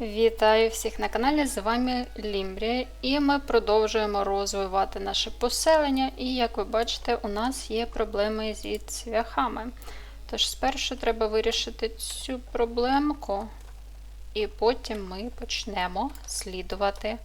Вітаю всіх на каналі, з вами Лімбрія, і ми продовжуємо розвивати наше поселення. І як ви бачите, у нас є проблеми зі цвяхами. Тож спершу треба вирішити цю проблемку, і потім ми почнемо слідувати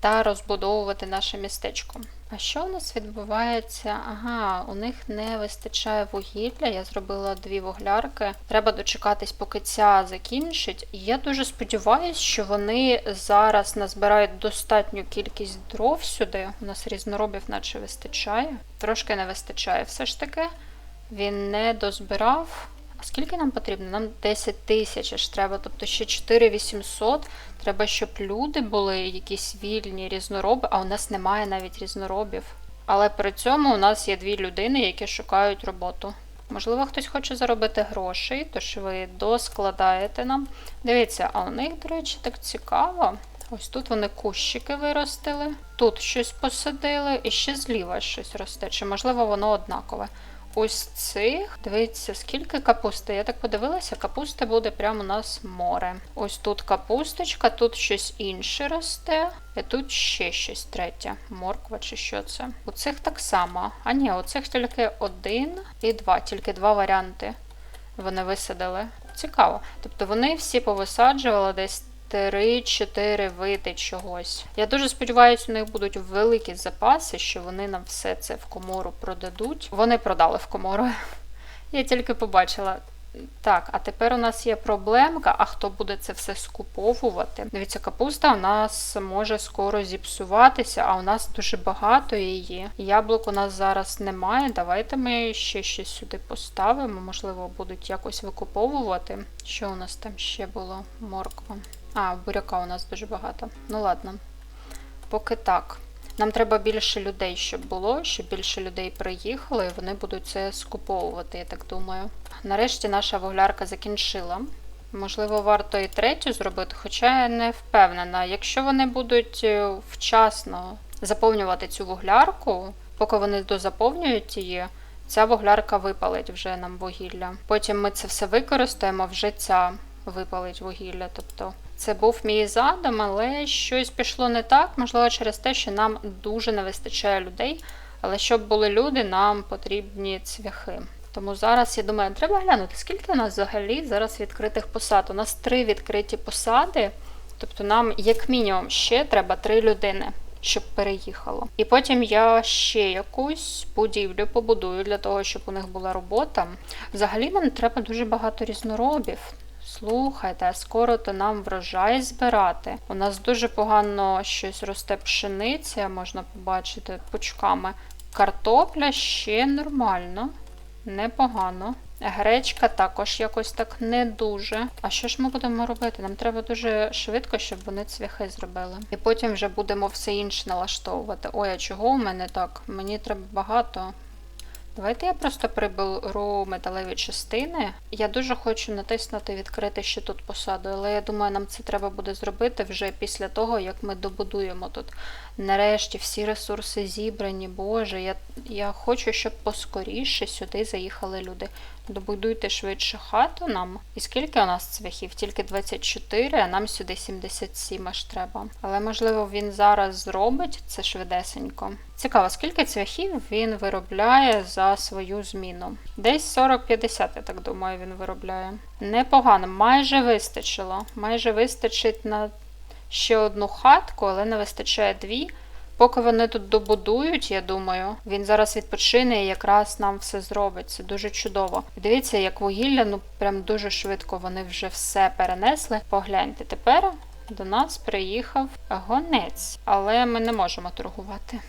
та розбудовувати наше містечко. А що у нас відбувається? Ага, у них не вистачає вугілля. Я зробила дві вуглярки. Треба дочекатись, поки ця закінчить. Я дуже сподіваюся, що вони зараз назбирають достатню кількість дров сюди. У нас різноробів, наче вистачає. Трошки не вистачає все ж таки. Він не дозбирав. А скільки нам потрібно? Нам 10 тисяч аж треба, тобто ще 4800. Треба, щоб люди були якісь вільні різнороби, а у нас немає навіть різноробів. Але при цьому у нас є дві людини, які шукають роботу. Можливо, хтось хоче заробити грошей, тож ви доскладаєте нам. Дивіться, а у них, до речі, так цікаво. Ось тут вони кущики виростили, тут щось посадили, і ще зліва щось росте. Чи можливо воно однакове? Ось цих, дивіться, скільки капусти. Я так подивилася, капусти буде прямо у нас море. Ось тут капусточка, тут щось інше росте, і тут ще щось третє. Морква чи що це. У цих так само. А ні, у цих тільки один і два, тільки два варіанти. Вони висадили. Цікаво. Тобто вони всі повисаджували десь 3-4 види чогось. Я дуже сподіваюся, у них будуть великі запаси, що вони нам все це в комору продадуть. Вони продали в комору. Я тільки побачила. Так, а тепер у нас є проблемка, а хто буде це все скуповувати? Дивіться, капуста у нас може скоро зіпсуватися, а у нас дуже багато її. Яблук у нас зараз немає. Давайте ми ще щось сюди поставимо. Можливо, будуть якось викуповувати. Що у нас там ще було? Морква. А, буряка у нас дуже багато. Ну ладно. Поки так. Нам треба більше людей, щоб було, щоб більше людей приїхало, і вони будуть це скуповувати, я так думаю. Нарешті наша вуглярка закінчила. Можливо, варто і третю зробити, хоча я не впевнена. Якщо вони будуть е, вчасно заповнювати цю вуглярку, поки вони дозаповнюють її, ця вуглярка випалить вже нам вугілля. Потім ми це все використаємо, вже ця випалить вугілля. Тобто це був мій задум, але щось пішло не так, можливо, через те, що нам дуже не вистачає людей. Але щоб були люди, нам потрібні цвяхи. Тому зараз, я думаю, треба глянути, скільки у нас взагалі зараз відкритих посад. У нас три відкриті посади, тобто нам, як мінімум, ще треба три людини, щоб переїхало. І потім я ще якусь будівлю побудую для того, щоб у них була робота. Взагалі нам треба дуже багато різноробів. Слухайте, скоро то нам врожай збирати. У нас дуже погано щось росте пшениця, можна побачити пучками. Картопля ще нормально, непогано. Гречка також якось так не дуже. А що ж ми будемо робити? Нам треба дуже швидко, щоб вони цвяхи зробили. І потім вже будемо все інше налаштовувати. Ой, а чого у мене так? Мені треба багато. Давайте я просто приберу металеві частини. Я дуже хочу натиснути відкрити ще тут посаду, але я думаю, нам це треба буде зробити вже після того, як ми добудуємо тут. Нарешті всі ресурси зібрані. Боже, я я хочу, щоб поскоріше сюди заїхали люди. Добудуйте швидше хату нам. І скільки у нас цвяхів? Тільки 24, а нам сюди 77 аж треба. Але, можливо, він зараз зробить це швидесенько. Цікаво, скільки цвяхів він виробляє за свою зміну. Десь 40-50, я так думаю, він виробляє. Непогано, майже вистачило. Майже вистачить на ще одну хатку, але не вистачає дві. Поки вони тут добудують, я думаю, він зараз відпочине і якраз нам все зробить. Це дуже чудово. Дивіться, як вугілля, ну прям дуже швидко вони вже все перенесли. Погляньте, тепер до нас приїхав гонець, але ми не можемо торгувати.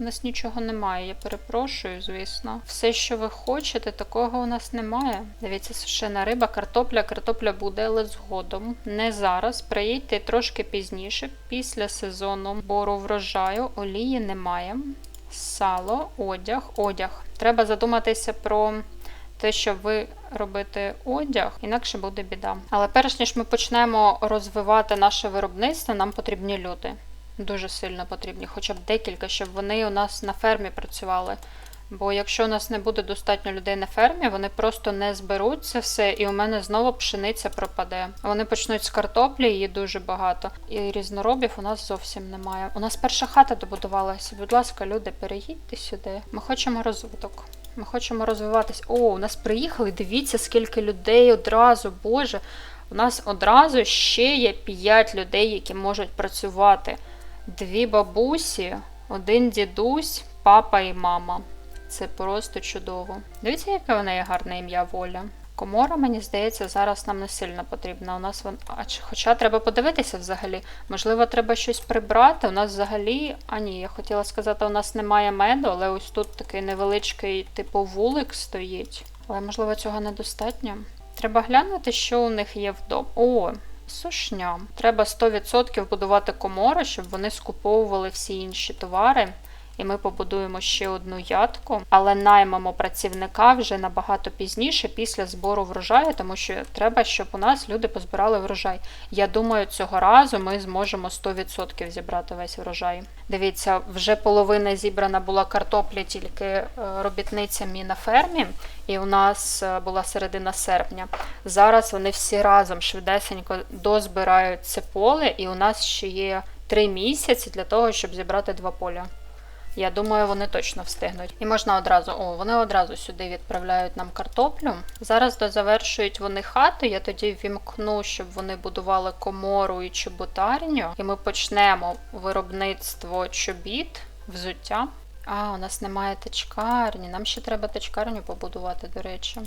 У нас нічого немає, я перепрошую, звісно. Все, що ви хочете, такого у нас немає. Дивіться, сушена риба, картопля, картопля буде, але згодом. Не зараз. Приїдьте трошки пізніше, після сезону бору врожаю, олії немає. Сало, одяг, одяг. Треба задуматися про те, що ви робите одяг, інакше буде біда. Але перш ніж ми почнемо розвивати наше виробництво, нам потрібні люди. Дуже сильно потрібні, хоча б декілька, щоб вони у нас на фермі працювали. Бо якщо у нас не буде достатньо людей на фермі, вони просто не зберуть це все, і у мене знову пшениця пропаде. Вони почнуть з картоплі, її дуже багато. І різноробів у нас зовсім немає. У нас перша хата добудувалася. Будь ласка, люди, переїдьте сюди. Ми хочемо розвиток. Ми хочемо розвиватись. О, у нас приїхали. Дивіться, скільки людей одразу, Боже. У нас одразу ще є 5 людей, які можуть працювати. Дві бабусі, один дідусь, папа і мама. Це просто чудово. Дивіться, яке в неї гарне ім'я Воля. Комора, мені здається, зараз нам не сильно потрібна. У нас вон... а, Хоча треба подивитися взагалі. Можливо, треба щось прибрати. У нас взагалі. А ні, я хотіла сказати, у нас немає меду, але ось тут такий невеличкий, типу, вулик стоїть. Але можливо цього недостатньо. Треба глянути, що у них є вдома. О, сушня. Треба 100% будувати комори, щоб вони скуповували всі інші товари. І ми побудуємо ще одну ядку, але наймемо працівника вже набагато пізніше, після збору врожаю, тому що треба, щоб у нас люди позбирали врожай. Я думаю, цього разу ми зможемо 100% зібрати весь врожай. Дивіться, вже половина зібрана була картоплі тільки е, робітницями на фермі, і у нас е, була середина серпня. Зараз вони всі разом швидесенько дозбирають це поле, і у нас ще є три місяці для того, щоб зібрати два поля. Я думаю, вони точно встигнуть. І можна одразу, о, вони одразу сюди відправляють нам картоплю. Зараз дозавершують вони хату. Я тоді вімкну, щоб вони будували комору і чоботарню. І ми почнемо виробництво чобіт, взуття. А, у нас немає тачкарні. Нам ще треба тачкарню побудувати, до речі.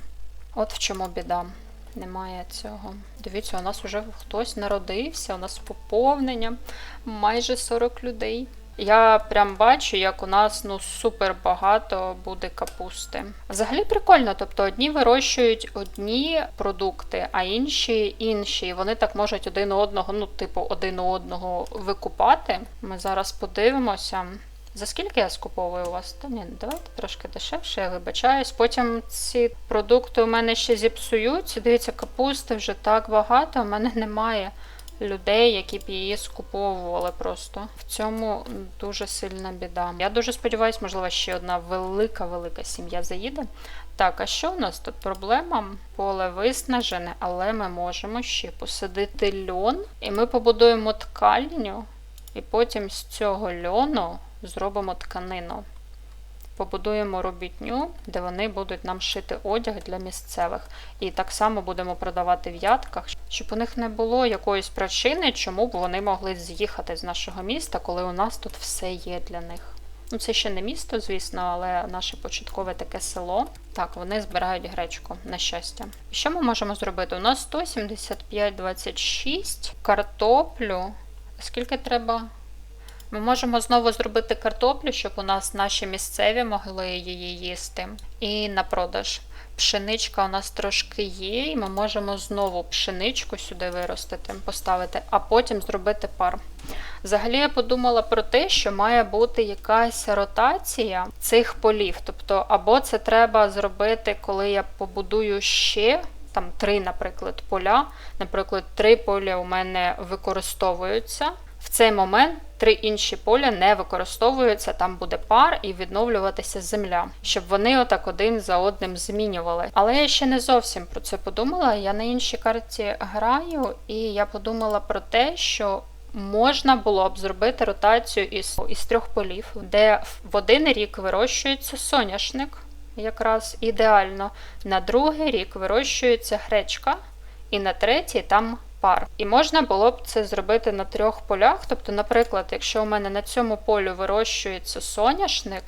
От в чому біда. Немає цього. Дивіться, у нас вже хтось народився, у нас поповнення майже 40 людей. Я прям бачу, як у нас ну супер багато буде капусти. Взагалі прикольно, тобто одні вирощують одні продукти, а інші інші. І Вони так можуть один одного, ну, типу, один одного викупати. Ми зараз подивимося. За скільки я скуповую у вас? Та ні, давайте трошки дешевше, я вибачаюсь. Потім ці продукти у мене ще зіпсуються. Дивіться, капусти вже так багато, у мене немає людей, які б її скуповували просто. В цьому дуже сильна біда. Я дуже сподіваюся, можливо, ще одна велика-велика сім'я заїде. Так, а що у нас тут проблема? Поле виснажене, але ми можемо ще посадити льон, і ми побудуємо ткальню, і потім з цього льону зробимо тканину. Побудуємо робітню, де вони будуть нам шити одяг для місцевих. І так само будемо продавати в ядках, щоб у них не було якоїсь причини, чому б вони могли з'їхати з нашого міста, коли у нас тут все є для них. Ну, це ще не місто, звісно, але наше початкове таке село. Так, вони збирають гречку, на щастя. Що ми можемо зробити? У нас 175,26 картоплю. Скільки треба? Ми можемо знову зробити картоплю, щоб у нас наші місцеві могли її їсти. І на продаж. Пшеничка у нас трошки є, і ми можемо знову пшеничку сюди виростити, поставити, а потім зробити пар. Взагалі я подумала про те, що має бути якась ротація цих полів. Тобто, або це треба зробити, коли я побудую ще там три, наприклад, поля. Наприклад, три поля у мене використовуються. В цей момент три інші поля не використовуються, там буде пар і відновлюватися земля, щоб вони отак один за одним змінювали. Але я ще не зовсім про це подумала. Я на іншій карті граю, і я подумала про те, що можна було б зробити ротацію із, із трьох полів, де в один рік вирощується соняшник, якраз ідеально. На другий рік вирощується гречка, і на третій там пар. І можна було б це зробити на трьох полях. Тобто, наприклад, якщо у мене на цьому полю вирощується соняшник,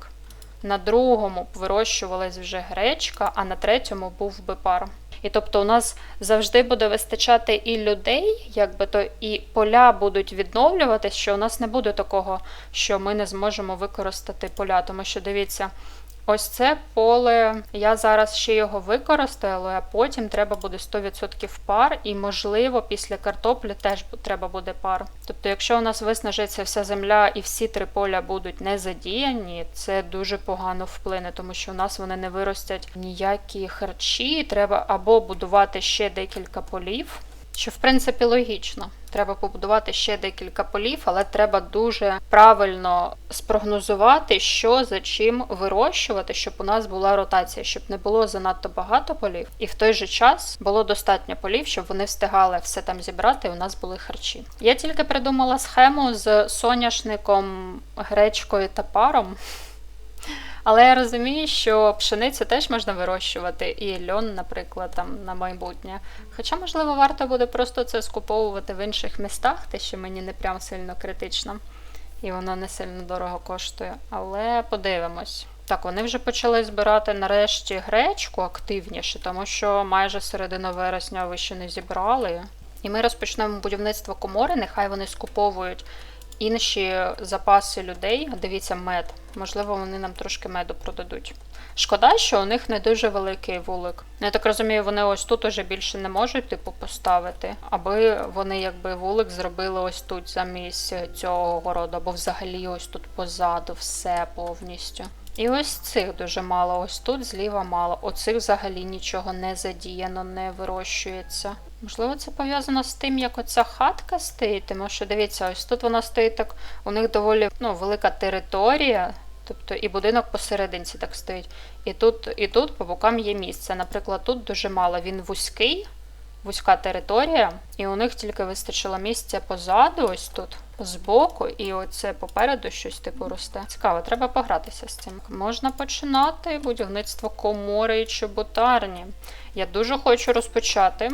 на другому б вирощувалась вже гречка, а на третьому був би пар. І тобто у нас завжди буде вистачати і людей, якби то і поля будуть відновлюватись, що у нас не буде такого, що ми не зможемо використати поля. Тому що дивіться, ось це поле, я зараз ще його використаю, але потім треба буде 100% пар, і, можливо, після картоплі теж треба буде пар. Тобто, якщо у нас виснажиться вся земля і всі три поля будуть не задіяні, це дуже погано вплине, тому що у нас вони не виростять ніякі харчі. Треба або будувати ще декілька полів. Що в принципі логічно. Треба побудувати ще декілька полів, але треба дуже правильно спрогнозувати, що за чим вирощувати, щоб у нас була ротація, щоб не було занадто багато полів, і в той же час було достатньо полів, щоб вони встигали все там зібрати. і У нас були харчі. Я тільки придумала схему з соняшником, гречкою та паром. Але я розумію, що пшеницю теж можна вирощувати, і льон, наприклад, там на майбутнє. Хоча, можливо, варто буде просто це скуповувати в інших містах, те, що мені не прям сильно критично, і воно не сильно дорого коштує. Але подивимось. Так, вони вже почали збирати нарешті гречку активніше, тому що майже середину вересня ви ще не зібрали. І ми розпочнемо будівництво комори, нехай вони скуповують інші запаси людей. Дивіться, мед. Можливо, вони нам трошки меду продадуть. Шкода, що у них не дуже великий вулик. Я так розумію, вони ось тут уже більше не можуть типу поставити, аби вони якби вулик зробили ось тут замість цього городу, або взагалі ось тут позаду все повністю. І ось цих дуже мало, ось тут зліва мало. Оцих взагалі нічого не задіяно, не вирощується. Можливо, це пов'язано з тим, як оця хатка стоїть, тому що дивіться, ось тут вона стоїть так, у них доволі ну, велика територія, тобто і будинок посерединці так стоїть. І тут, і тут по бокам є місце. Наприклад, тут дуже мало, він вузький, вузька територія, і у них тільки вистачило місця позаду, ось тут, збоку, і оце попереду щось типу росте. Цікаво, треба погратися з цим. Можна починати будівництво комори і чоботарні. Я дуже хочу розпочати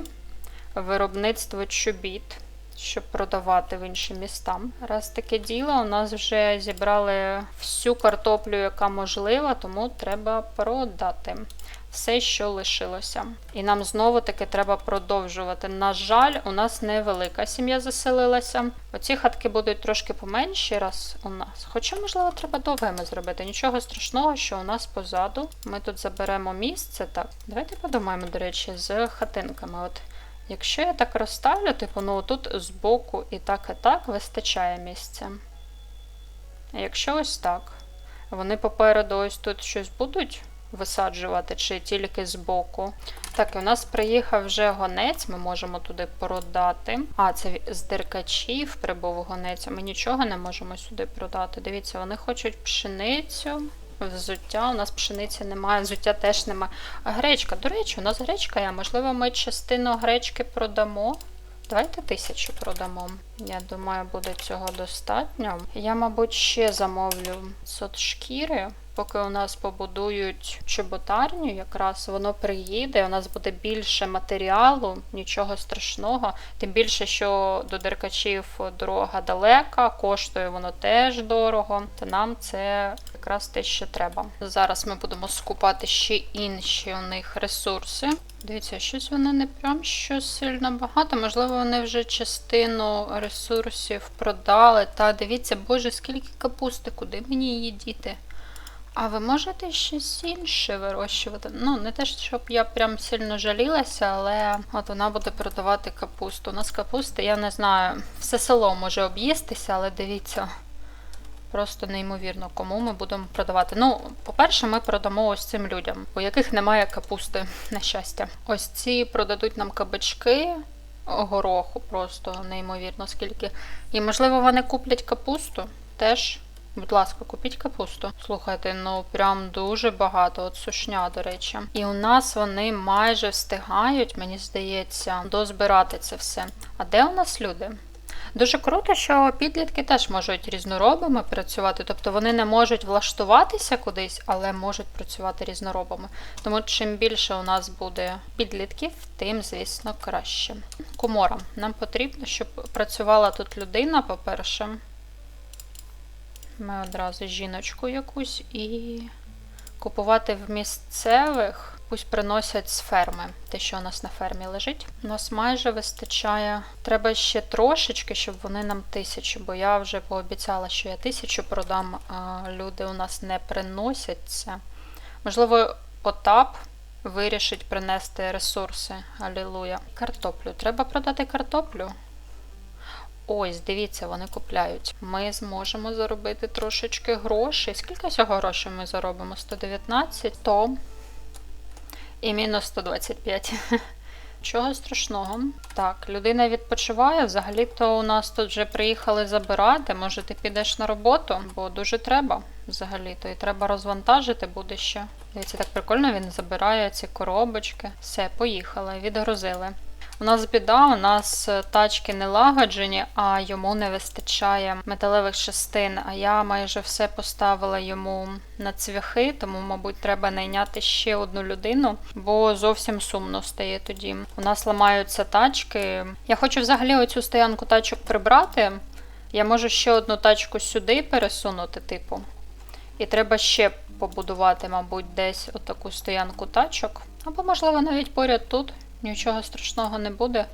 виробництво чобіт, щоб продавати в інші міста. Раз таке діло, у нас вже зібрали всю картоплю, яка можлива, тому треба продати все, що лишилося. І нам знову-таки треба продовжувати. На жаль, у нас невелика сім'я заселилася. Оці хатки будуть трошки поменші раз у нас. Хоча, можливо, треба довгими зробити. Нічого страшного, що у нас позаду. Ми тут заберемо місце. Так, давайте подумаємо, до речі, з хатинками. От Якщо я так розставлю, типу, ну тут збоку і так, і так вистачає місця. Якщо ось так, вони попереду ось тут щось будуть висаджувати, чи тільки збоку. Так, і у нас приїхав вже гонець, ми можемо туди продати. А, це з деркачів прибув гонець, ми нічого не можемо сюди продати. Дивіться, вони хочуть пшеницю. Взуття, у нас пшениці немає, взуття теж немає. Гречка, до речі, у нас гречка є. Можливо, ми частину гречки продамо. Давайте тисячу продамо. Я думаю, буде цього достатньо. Я, мабуть, ще замовлю сот шкіри. Поки у нас побудують чоботарню, якраз воно приїде, у нас буде більше матеріалу, нічого страшного. Тим більше, що до деркачів дорога далека, коштує воно теж дорого, то нам це якраз те, що треба. Зараз ми будемо скупати ще інші у них ресурси. Дивіться, щось вони не прям що сильно багато. Можливо, вони вже частину ресурсів продали. Та дивіться, боже, скільки капусти, куди мені її діти? А ви можете щось інше вирощувати? Ну, не те, щоб я прям сильно жалілася, але от вона буде продавати капусту. У нас капуста, я не знаю, все село може об'їстися, але дивіться, просто неймовірно, кому ми будемо продавати. Ну, по-перше, ми продамо ось цим людям, у яких немає капусти, на щастя. Ось ці продадуть нам кабачки. Гороху просто неймовірно скільки. І, можливо, вони куплять капусту теж. Будь ласка, купіть капусту. Слухайте, ну прям дуже багато. От сушня, до речі. І у нас вони майже встигають, мені здається, дозбирати це все. А де у нас люди? Дуже круто, що підлітки теж можуть різноробами працювати, тобто вони не можуть влаштуватися кудись, але можуть працювати різноробами. Тому чим більше у нас буде підлітків, тим, звісно, краще. Комора. Нам потрібно, щоб працювала тут людина, по-перше. Ми одразу жіночку якусь і купувати в місцевих, пусть приносять з ферми, те, що у нас на фермі лежить. У нас майже вистачає. Треба ще трошечки, щоб вони нам тисячу, бо я вже пообіцяла, що я тисячу продам, а люди у нас не приносять це. Можливо, Потап вирішить принести ресурси. Алілуя. Картоплю. Треба продати картоплю. Ось, дивіться, вони купляють. Ми зможемо заробити трошечки грошей. Скільки цього грошей ми заробимо? 119, то і мінус 125. Чого страшного. Так, людина відпочиває. Взагалі-то у нас тут вже приїхали забирати. Може, ти підеш на роботу, бо дуже треба взагалі-то. І треба розвантажити буде ще. Дивіться, так прикольно він забирає ці коробочки. Все, поїхали, відгрузили. У нас біда, у нас е, тачки не лагоджені, а йому не вистачає металевих частин. А я майже все поставила йому на цвяхи, тому, мабуть, треба найняти ще одну людину, бо зовсім сумно стає тоді. У нас ламаються тачки. Я хочу взагалі оцю стоянку тачок прибрати. Я можу ще одну тачку сюди пересунути, типу. І треба ще побудувати, мабуть, десь отаку стоянку тачок. Або, можливо, навіть поряд тут. Нічого страшного не буде.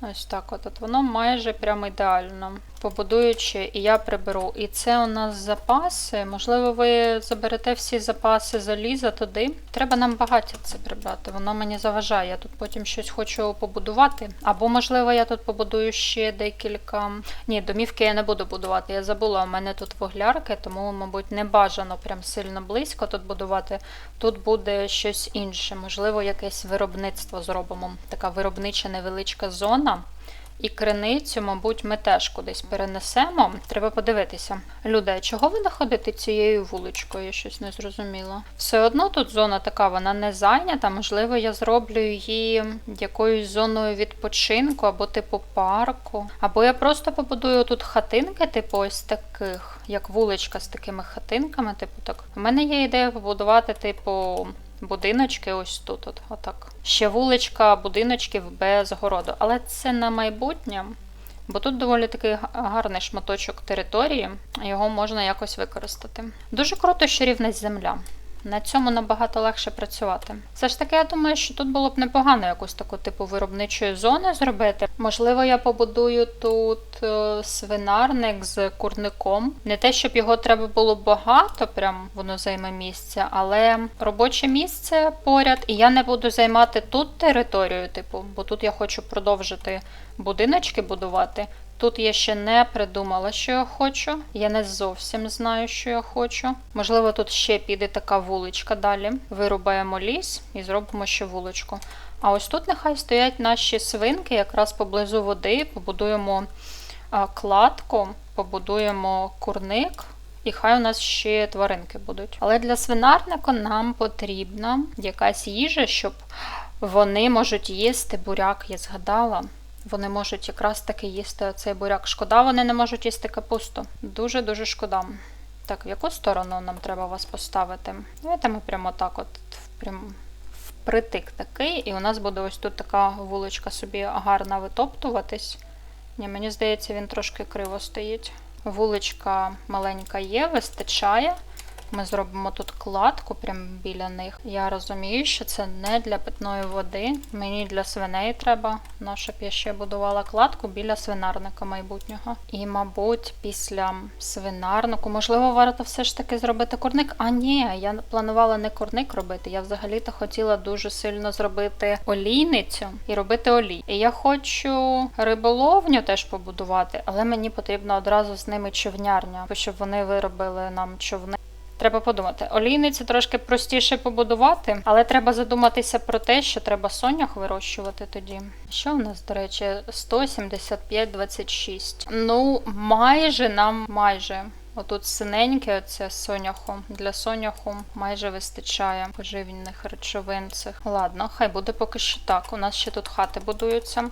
Ось так от. от воно майже прям ідеально. Побудуючи, і я приберу. І це у нас запаси. Можливо, ви заберете всі запаси заліза туди. Треба нам багаття це прибрати. Воно мені заважає. Я тут потім щось хочу побудувати. Або, можливо, я тут побудую ще декілька. Ні, домівки я не буду будувати. Я забула, у мене тут вуглярки, тому, мабуть, не бажано прям сильно близько тут будувати. Тут буде щось інше. Можливо, якесь виробництво зробимо. Така виробнича невеличка зона. І криницю, мабуть, ми теж кудись перенесемо. Треба подивитися. Люди, чого ви не ходите цією вуличкою? Щось не зрозуміла. Все одно тут зона така, вона не зайнята. Можливо, я зроблю її якоюсь зоною відпочинку або типу парку. Або я просто побудую тут хатинки, типу ось таких, як вуличка з такими хатинками. Типу так. У мене є ідея побудувати, типу. Будиночки ось тут, от, отак. Ще вуличка будиночків без городу. Але це на майбутнє, бо тут доволі такий гарний шматочок території, його можна якось використати. Дуже круто, що рівна земля. На цьому набагато легше працювати. Все ж таки, я думаю, що тут було б непогано якусь таку типу виробничої зони зробити. Можливо, я побудую тут е, свинарник з курником. Не те, щоб його треба було багато, прям воно займе місце, але робоче місце поряд, і я не буду займати тут територію, типу, бо тут я хочу продовжити будиночки будувати. Тут я ще не придумала, що я хочу. Я не зовсім знаю, що я хочу. Можливо, тут ще піде така вуличка далі. Вирубаємо ліс і зробимо ще вуличку. А ось тут нехай стоять наші свинки, якраз поблизу води. Побудуємо кладку, побудуємо курник. І хай у нас ще тваринки будуть. Але для свинарника нам потрібна якась їжа, щоб вони можуть їсти буряк, я згадала. Вони можуть якраз таки їсти цей буряк. Шкода, вони не можуть їсти капусту. Дуже-дуже шкода. Так, в яку сторону нам треба вас поставити? Давайте ми прямо так от прям впритик такий, і у нас буде ось тут така вуличка собі гарна витоптуватись. Ні, мені здається, він трошки криво стоїть. Вуличка маленька є, вистачає. Ми зробимо тут кладку прямо біля них. Я розумію, що це не для питної води. Мені для свиней треба, ну, щоб я ще будувала кладку біля свинарника майбутнього. І, мабуть, після свинарнику, можливо, варто все ж таки зробити курник. А ні, я планувала не курник робити. Я взагалі-то хотіла дуже сильно зробити олійницю і робити олій. І я хочу риболовню теж побудувати, але мені потрібно одразу з ними човнярня, щоб вони виробили нам човни. Треба подумати. Олійниці трошки простіше побудувати, але треба задуматися про те, що треба сонях вирощувати тоді. Що в нас, до речі, 175,26. Ну, майже нам майже. Отут синеньке, оце соняху. Для соняху майже вистачає поживних речовин цих. Ладно, хай буде поки що так. У нас ще тут хати будуються.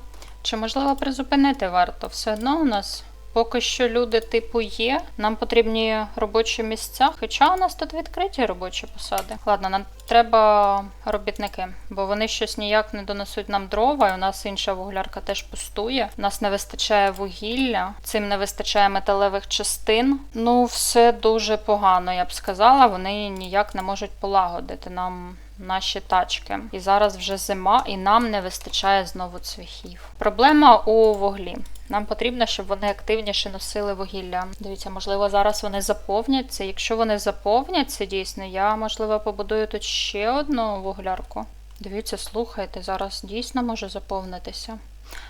Чи можливо призупинити варто? Все одно у нас Поки що люди типу є, нам потрібні робочі місця, хоча у нас тут відкриті робочі посади. Ладно, нам треба робітники, бо вони щось ніяк не донесуть нам дрова, і у нас інша вуглярка теж пустує. У нас не вистачає вугілля, цим не вистачає металевих частин. Ну, все дуже погано, я б сказала. Вони ніяк не можуть полагодити нам. Наші тачки. І зараз вже зима, і нам не вистачає знову цвяхів. Проблема у вуглі. Нам потрібно, щоб вони активніше носили вугілля. Дивіться, можливо, зараз вони заповняться. Якщо вони заповняться, дійсно, я, можливо, побудую тут ще одну вуглярку. Дивіться, слухайте, зараз дійсно може заповнитися.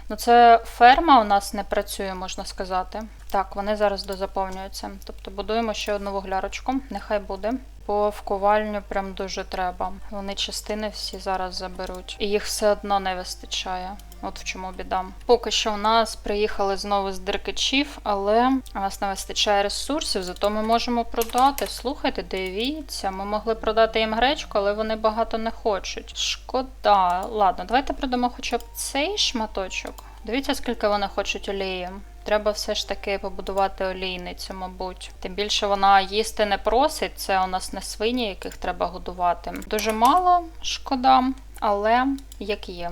Ну, це ферма у нас не працює, можна сказати. Так, вони зараз дозаповнюються. Тобто будуємо ще одну вуглярочку, нехай буде. бо в ковальню прям дуже треба. Вони частини всі зараз заберуть, і їх все одно не вистачає. От в чому біда. Поки що у нас приїхали знову з деркачів, але у нас не вистачає ресурсів, зато ми можемо продати. Слухайте, дивіться, ми могли продати їм гречку, але вони багато не хочуть. Шкода. Ладно, давайте продамо хоча б цей шматочок. Дивіться, скільки вони хочуть олії. Треба все ж таки побудувати олійницю, мабуть. Тим більше вона їсти не просить, це у нас не свині, яких треба годувати. Дуже мало, шкода, але як є.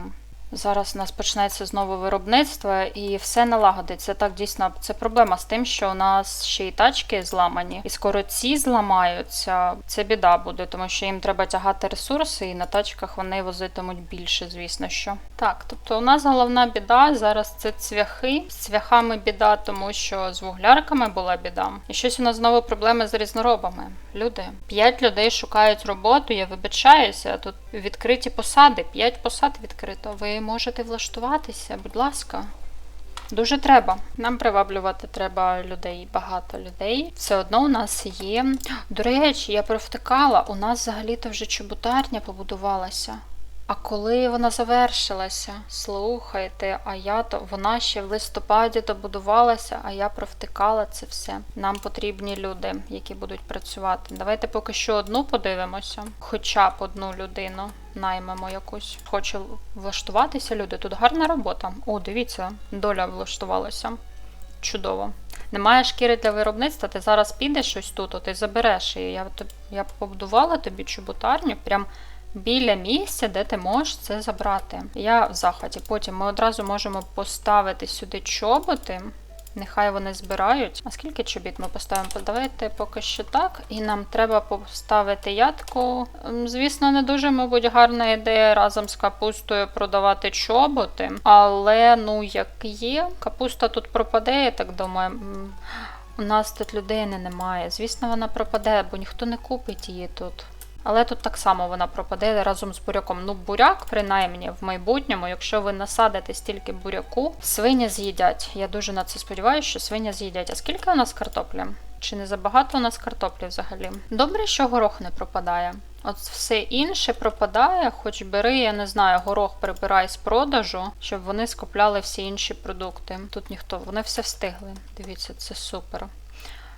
Зараз у нас почнеться знову виробництво і все налагодиться. Так, дійсно, це проблема з тим, що у нас ще й тачки зламані, і скоро ці зламаються. Це біда буде, тому що їм треба тягати ресурси, і на тачках вони возитимуть більше, звісно що. Так, тобто у нас головна біда зараз це цвяхи. З цвяхами біда, тому що з вуглярками була біда. І щось у нас знову проблеми з різноробами. Люди, п'ять людей шукають роботу. Я вибачаюся. Тут відкриті посади, п'ять посад відкрито. Ви можете влаштуватися, будь ласка. Дуже треба. Нам приваблювати треба людей, багато людей. Все одно у нас є. До речі, я провтикала, у нас взагалі-то вже чоботарня побудувалася. А коли вона завершилася, слухайте, а я то вона ще в листопаді добудувалася, а я провтикала це все. Нам потрібні люди, які будуть працювати. Давайте поки що одну подивимося, хоча б одну людину наймемо якусь. Хочу влаштуватися. Люди, тут гарна робота. О, дивіться, доля влаштувалася. Чудово. Немає шкіри для виробництва, ти зараз підеш ось тут, от і забереш її. Я, я побудувала тобі чоботарню прям біля місця, де ти можеш це забрати. Я в захваті. Потім ми одразу можемо поставити сюди чоботи. Нехай вони збирають. А скільки чобіт ми поставимо? Давайте поки що так. І нам треба поставити ядку. Звісно, не дуже, мабуть, гарна ідея разом з капустою продавати чоботи. Але ну як є, капуста тут пропаде, я так думаю. У нас тут людини немає. Звісно, вона пропаде, бо ніхто не купить її тут. Але тут так само вона пропаде разом з буряком. Ну, буряк, принаймні, в майбутньому, якщо ви насадите стільки буряку, свині з'їдять. Я дуже на це сподіваюся, що свині з'їдять. А скільки у нас картоплі? Чи не забагато у нас картоплі взагалі? Добре, що горох не пропадає. От все інше пропадає, хоч бери, я не знаю, горох прибирай з продажу, щоб вони скупляли всі інші продукти. Тут ніхто, вони все встигли. Дивіться, це супер.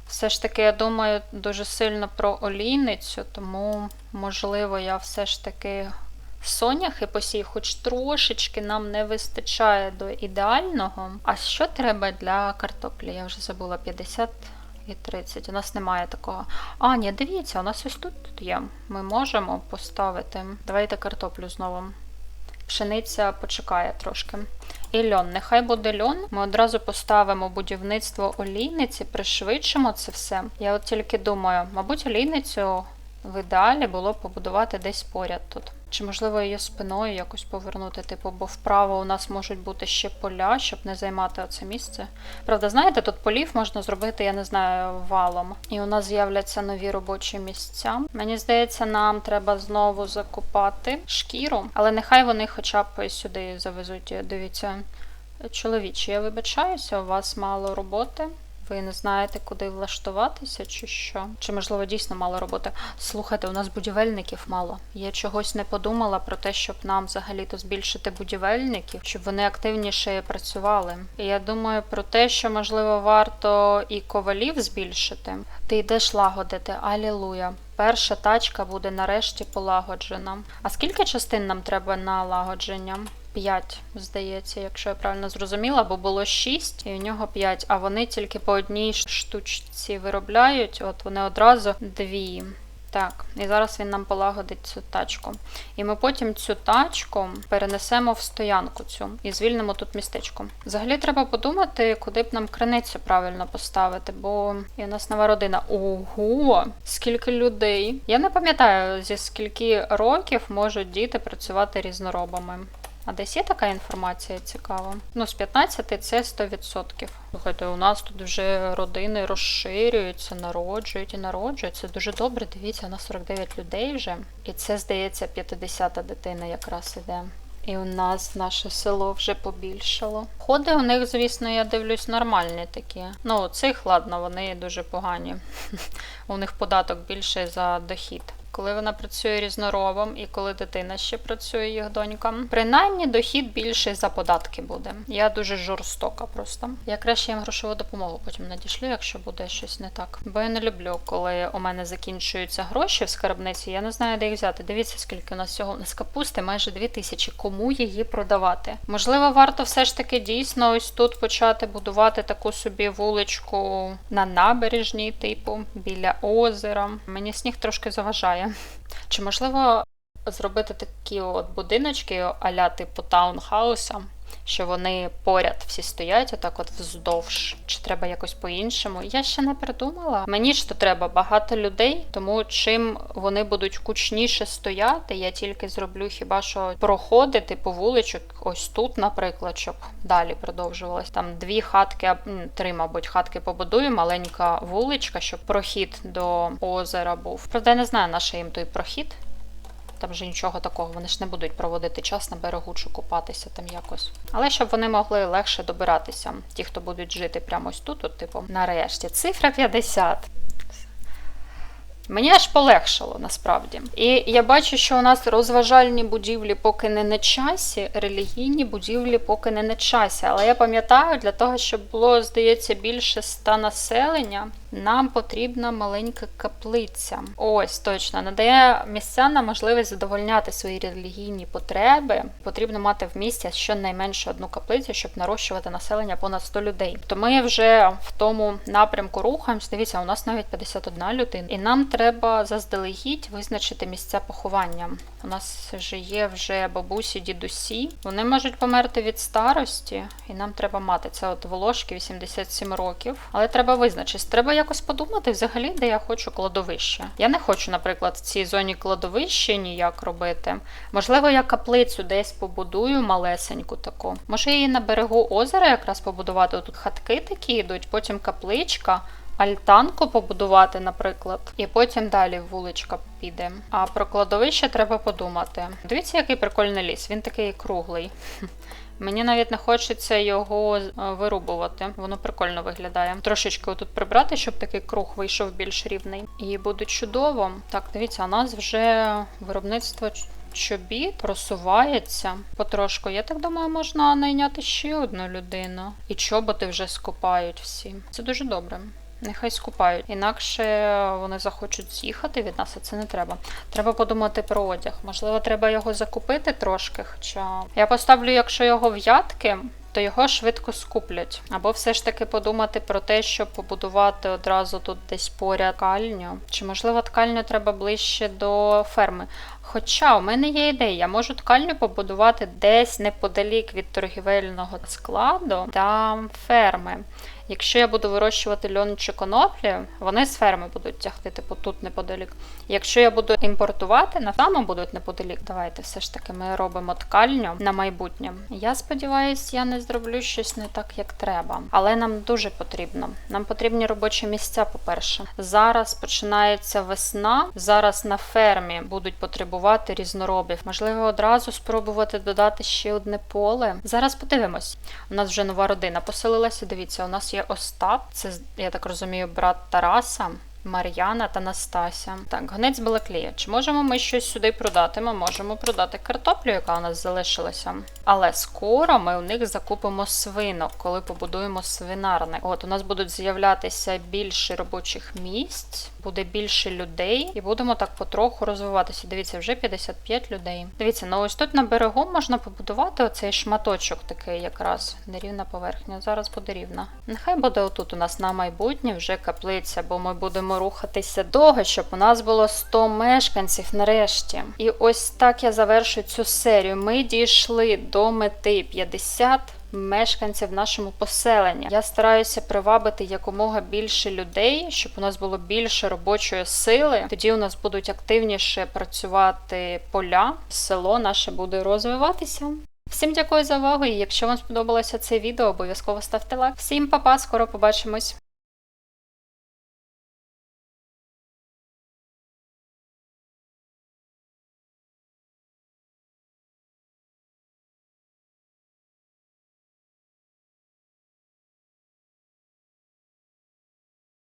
Все ж таки, я думаю дуже сильно про олійницю, тому, можливо, я все ж таки соняхи посію, хоч трошечки нам не вистачає до ідеального. А що треба для картоплі? Я вже забула 50 і 30. У нас немає такого. А, ні, дивіться, у нас ось тут є. Ми можемо поставити. Давайте картоплю знову. Пшениця почекає трошки. І льон. Нехай буде льон. Ми одразу поставимо будівництво олійниці, пришвидшимо це все. Я от тільки думаю, мабуть, олійницю в ідеалі було побудувати десь поряд тут. Чи можливо її спиною якось повернути, типу, бо вправо у нас можуть бути ще поля, щоб не займати оце місце. Правда, знаєте, тут полів можна зробити, я не знаю, валом. І у нас з'являться нові робочі місця. Мені здається, нам треба знову закупати шкіру, але нехай вони хоча б сюди завезуть. Дивіться, чоловічі, я вибачаюся, у вас мало роботи. Ви не знаєте, куди влаштуватися, чи що? Чи можливо дійсно мало роботи? Слухайте, у нас будівельників мало. Я чогось не подумала про те, щоб нам взагалі-то збільшити будівельників, щоб вони активніше працювали. І я думаю про те, що можливо варто і ковалів збільшити. Ти йдеш лагодити, алілуя. Перша тачка буде нарешті полагоджена. А скільки частин нам треба на лагодження? 5, здається, якщо я правильно зрозуміла, бо було 6 і у нього 5, а вони тільки по одній штучці виробляють, от вони одразу дві. Так, і зараз він нам полагодить цю тачку. І ми потім цю тачку перенесемо в стоянку цю і звільнимо тут містечко. Взагалі треба подумати, куди б нам криницю правильно поставити, бо і у нас нова родина. Ого! Скільки людей! Я не пам'ятаю, зі скільки років можуть діти працювати різноробами. А десь є така інформація цікава? Ну, з 15 це 100%. Слухайте, у нас тут вже родини розширюються, народжують і народжують. Це дуже добре. Дивіться, у нас 49 людей вже. І це, здається, 50-та дитина якраз іде. І у нас наше село вже побільшало. Ходи у них, звісно, я дивлюсь, нормальні такі. Ну, цих, ладно, вони дуже погані. У них податок більший за дохід. Коли вона працює різноробом і коли дитина ще працює їх донька, принаймні дохід більший за податки буде. Я дуже жорстока просто. Я краще їм грошову допомогу потім надішлю, якщо буде щось не так. Бо я не люблю, коли у мене закінчуються гроші в скарбниці. Я не знаю, де їх взяти. Дивіться, скільки у нас у нас капусти, майже дві тисячі. Кому її продавати? Можливо, варто все ж таки дійсно ось тут почати будувати таку собі вуличку на набережній, типу, біля озера. Мені сніг трошки заважає. Чи можливо зробити такі от будиночки а-ля типу таунхауса, що вони поряд всі стоять, отак от вздовж, чи треба якось по-іншому? Я ще не придумала. Мені ж то треба багато людей, тому чим вони будуть кучніше стояти, я тільки зроблю хіба що проходити по вуличок, ось тут, наприклад, щоб далі продовжувалось. Там дві хатки, три, мабуть, хатки побудую, маленька вуличка, щоб прохід до озера був. Правда, я не знаю, на що їм той прохід. Там же нічого такого, вони ж не будуть проводити час на берегу чи купатися там якось. Але щоб вони могли легше добиратися, ті, хто будуть жити прямо ось тут, от, типу, нарешті. Цифра 50. Мені аж полегшало насправді. І я бачу, що у нас розважальні будівлі поки не на часі, релігійні будівлі поки не на часі. Але я пам'ятаю, для того, щоб було, здається, більше ста населення, нам потрібна маленька каплиця. Ось точно надає містянам можливість задовольняти свої релігійні потреби. Потрібно мати в місті щонайменше одну каплицю, щоб нарощувати населення понад 100 людей. То ми вже в тому напрямку рухаємось. Дивіться, у нас навіть 51 людина, і нам треба заздалегідь визначити місця поховання. У нас вже є вже бабусі, дідусі. Вони можуть померти від старості, і нам треба мати це от волошки 87 років. Але треба визначитись. Треба якось подумати взагалі, де я хочу кладовище. Я не хочу, наприклад, в цій зоні кладовище ніяк робити. Можливо, я каплицю десь побудую малесеньку таку. Може її на берегу озера якраз побудувати. Тут хатки такі йдуть, потім капличка. Альтанку побудувати, наприклад, і потім далі вуличка піде. А про кладовище треба подумати. Дивіться, який прикольний ліс. Він такий круглий. Мені навіть не хочеться його е, вирубувати. Воно прикольно виглядає. Трошечки отут прибрати, щоб такий круг вийшов більш рівний. І буде чудово. Так, дивіться, у нас вже виробництво чобіт просувається потрошку. Я так думаю, можна найняти ще одну людину. І чоботи вже скупають всі. Це дуже добре. Нехай скупають. Інакше вони захочуть з'їхати від нас, а це не треба. Треба подумати про одяг. Можливо, треба його закупити трошки. Хоча я поставлю, якщо його в'ятки, то його швидко скуплять. Або все ж таки подумати про те, щоб побудувати одразу тут десь поряд ткальню. Чи можливо ткальню треба ближче до ферми? Хоча у мене є ідея, я можу ткальню побудувати десь неподалік від торгівельного складу та ферми. Якщо я буду вирощувати льон чи коноплі, вони з ферми будуть тягти, типу тут неподалік. Якщо я буду імпортувати, на само будуть неподалік. Давайте все ж таки ми робимо ткальню на майбутнє. Я сподіваюся, я не зроблю щось не так, як треба. Але нам дуже потрібно. Нам потрібні робочі місця, по-перше. Зараз починається весна. Зараз на фермі будуть потребувати різноробів. Можливо, одразу спробувати додати ще одне поле. Зараз подивимось. У нас вже нова родина поселилася. Дивіться, у нас є Остап, це я так розумію, брат Тараса. Мар'яна та Настася. Так, гонець Балаклія. Чи можемо ми щось сюди продати? Ми можемо продати картоплю, яка у нас залишилася. Але скоро ми у них закупимо свинок, коли побудуємо свинарник. От у нас будуть з'являтися більше робочих місць, буде більше людей, і будемо так потроху розвиватися. Дивіться, вже 55 людей. Дивіться, ну ось тут на берегу можна побудувати оцей шматочок такий якраз. Нерівна поверхня. Зараз буде рівна. Нехай буде отут у нас на майбутнє вже каплиця, бо ми будемо рухатися довго, щоб у нас було 100 мешканців нарешті. І ось так я завершую цю серію. Ми дійшли до мети 50 мешканців в нашому поселенні. Я стараюся привабити якомога більше людей, щоб у нас було більше робочої сили. Тоді у нас будуть активніше працювати поля, село наше буде розвиватися. Всім дякую за увагу. І якщо вам сподобалося це відео, обов'язково ставте лайк. Всім па-па, скоро побачимось.